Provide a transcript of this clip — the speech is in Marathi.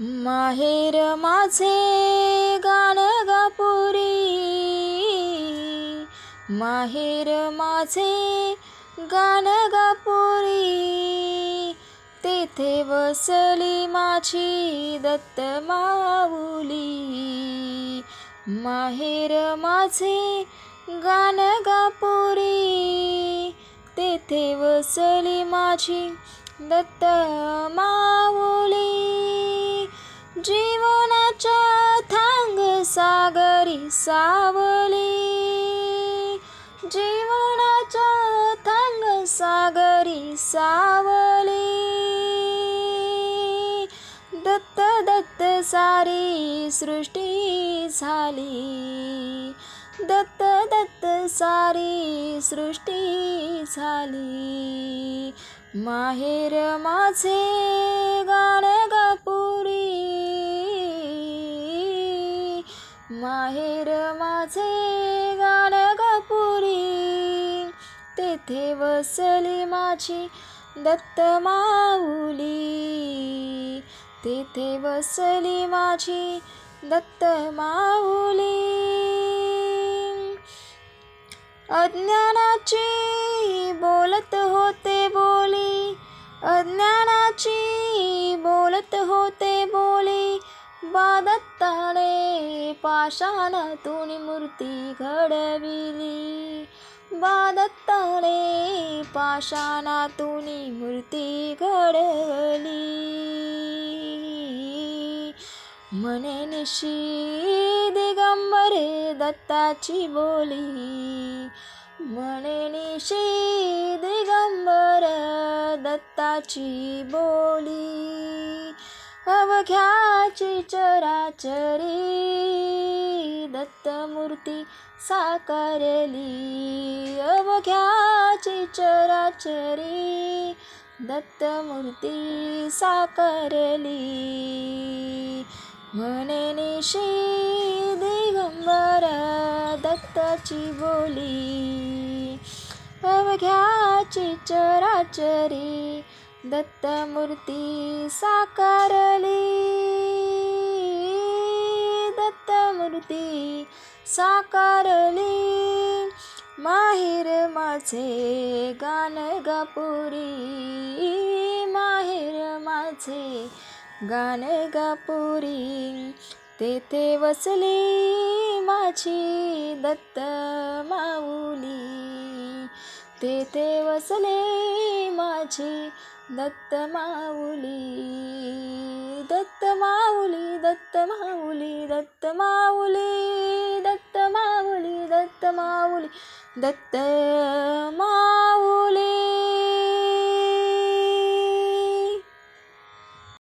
माहेर माझे गाण गापुरी. माहेर माझे गाण गापुरी. तेथे वसली माझी दत्त माऊली. माहेर माझे गाण गापुरी. तेथे वसली माझी दत्त माऊली. सावली दत्त दत्त सारी सृष्टी झाली. दत्त दत्त सारी सृष्टी झाली. माहेर माझे गाण गपुरी. माहेर माझे गाण गपुरी. तेथे वसली माझी दत्त माऊली तेथे वसली माझी दत्त माऊली अज्ञानाची बोलत होते बोली अज्ञानाची बोलत होते बोली बादत्ताने पाषाणातून मूर्ती घडविली. बादत्ताने पाषाणातून मूर्ती घडवली. म्हणे निशी दिगंबरे दत्ताची बोली. म्हणे निशी दिगंबर दत्ताची बोली. अवघ्याची चराचरी दत्तमूर्ती साकारली. अवघ्या अवघ्याची चराचरी दत्तमूर्ती साकारली. म्हणे निशी दिगंबर दत्ताची बोली अवघ्याची चराचरी दत्तमूर्ती साकारली. दत्तमूर्ती साकारली. माहेर माझे गाण गापुरी माहेर माझे गाण गापुरी. तेथे वसली माझी दत्त माऊली. तेथे वसले माझी दत्त माऊली. दत्त माऊली दत्त माऊली दत्त माऊली दत्त माऊली दत्त माऊली दत्त